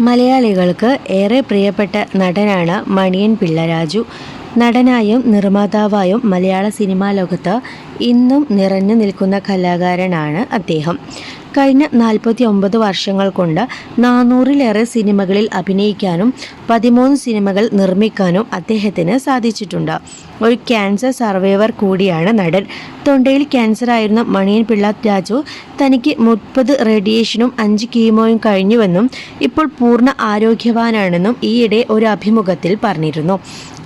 മലയാളികൾക്ക് ഏറെ പ്രിയപ്പെട്ട നടനാണ് മണിയൻ പിള്ളരാജു. നടനായും നിർമ്മാതാവായും മലയാള സിനിമാ ലോകത്ത് ഇന്നും നിറഞ്ഞു നിൽക്കുന്ന കലാകാരനാണ് അദ്ദേഹം. കഴിഞ്ഞ നാൽപ്പത്തി ഒമ്പത് വർഷങ്ങൾ കൊണ്ട് നാനൂറിലേറെ സിനിമകളിൽ അഭിനയിക്കാനും പതിമൂന്ന് സിനിമകൾ നിർമ്മിക്കാനും അദ്ദേഹത്തിന് സാധിച്ചിട്ടുണ്ട്. ഒരു ക്യാൻസർ സർവൈവർ കൂടിയാണ് നടൻ. തൊണ്ടയിൽ ക്യാൻസർ ആയിരുന്ന മണിയൻ പിള്ള രാജു തനിക്ക് മുപ്പത് റേഡിയേഷനും അഞ്ച് കീമോയും കഴിഞ്ഞുവെന്നും ഇപ്പോൾ പൂർണ ആരോഗ്യവാനാണെന്നും ഈയിടെ ഒരു അഭിമുഖത്തിൽ പറഞ്ഞിരുന്നു.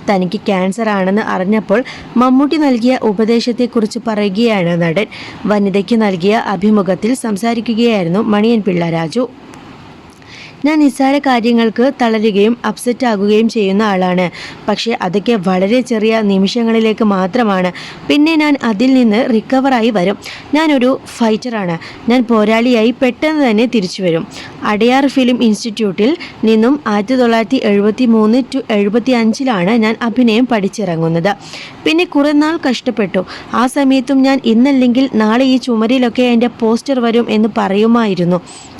തനിക്ക് ക്യാൻസർ ആണെന്ന് അറിഞ്ഞപ്പോൾ മമ്മൂട്ടി നൽകിയ ഉപദേശത്തെക്കുറിച്ച് പറയുകയാണ് നടൻ. വനിതയ്ക്ക് നൽകിയ അഭിമുഖത്തിൽ സംസാരിക്കുകയായിരുന്നു മണിയൻ പിള്ള രാജു. ഞാൻ നിസ്സാര കാര്യങ്ങൾക്ക് തളരുകയും അപ്സെറ്റ് ആകുകയും ചെയ്യുന്ന ആളാണ്. പക്ഷേ അതൊക്കെ വളരെ ചെറിയ നിമിഷങ്ങളിലേക്ക് മാത്രമാണ്. പിന്നെ ഞാൻ അതിൽ നിന്ന് റിക്കവറായി വരും. ഞാനൊരു ഫൈറ്ററാണ് ഞാൻ പോരാളിയായി പെട്ടെന്ന് തന്നെ തിരിച്ചു വരും. അടയാർ ഫിലിം ഇൻസ്റ്റിറ്റ്യൂട്ടിൽ നിന്നും ആയിരത്തി തൊള്ളായിരത്തി എഴുപത്തി മൂന്ന് ടു എഴുപത്തി അഞ്ചിലാണ് ഞാൻ അഭിനയം പഠിച്ചിറങ്ങുന്നത്. പിന്നെ കുറേ നാൾ കഷ്ടപ്പെട്ടു. ആ സമയത്തും ഞാൻ ഇന്നല്ലെങ്കിൽ നാളെ ഈ ചുമരിലൊക്കെ എന്റെ പോസ്റ്റർ വരും എന്ന് പറയുമായിരുന്നു.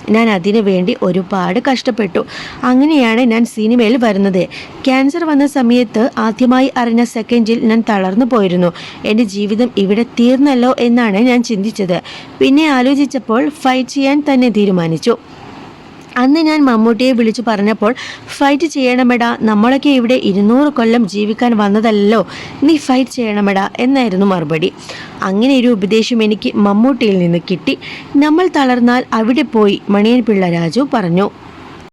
ഞാൻ അതിനു വേണ്ടി ഒരുപാട് കഷ്ടപ്പെട്ടു. അങ്ങനെയാണ് ഞാൻ സിനിമയിൽ വരുന്നത്. ക്യാൻസർ വന്ന സമയത്ത് ആദ്യമായി അറിഞ്ഞ സെക്കൻഡിൽ ഞാൻ തളർന്നു പോയിരുന്നു. എന്റെ ജീവിതം ഇവിടെ തീർന്നല്ലോ എന്നാണ് ഞാൻ ചിന്തിച്ചത്. പിന്നെ ആലോചിച്ചപ്പോൾ ഫൈറ്റ് ചെയ്യാൻ തന്നെ തീരുമാനിച്ചു. അന്ന് ഞാൻ മമ്മൂട്ടിയെ വിളിച്ചു പറഞ്ഞപ്പോൾ ഫൈറ്റ് ചെയ്യണമെടാ നമ്മളൊക്കെ ഇവിടെ ഇരുന്നൂറ് കൊല്ലം ജീവിക്കാൻ വന്നതല്ലോ നീ ഫൈറ്റ് ചെയ്യണമെടാ എന്നായിരുന്നു മറുപടി. അങ്ങനെ ഒരു ഉപദേശം എനിക്ക് മമ്മൂട്ടിയിൽ നിന്ന് കിട്ടി. നമ്മൾ തളർന്നാൽ അവിടെ പോയി മണിയൻ പിള്ള രാജു പറഞ്ഞു.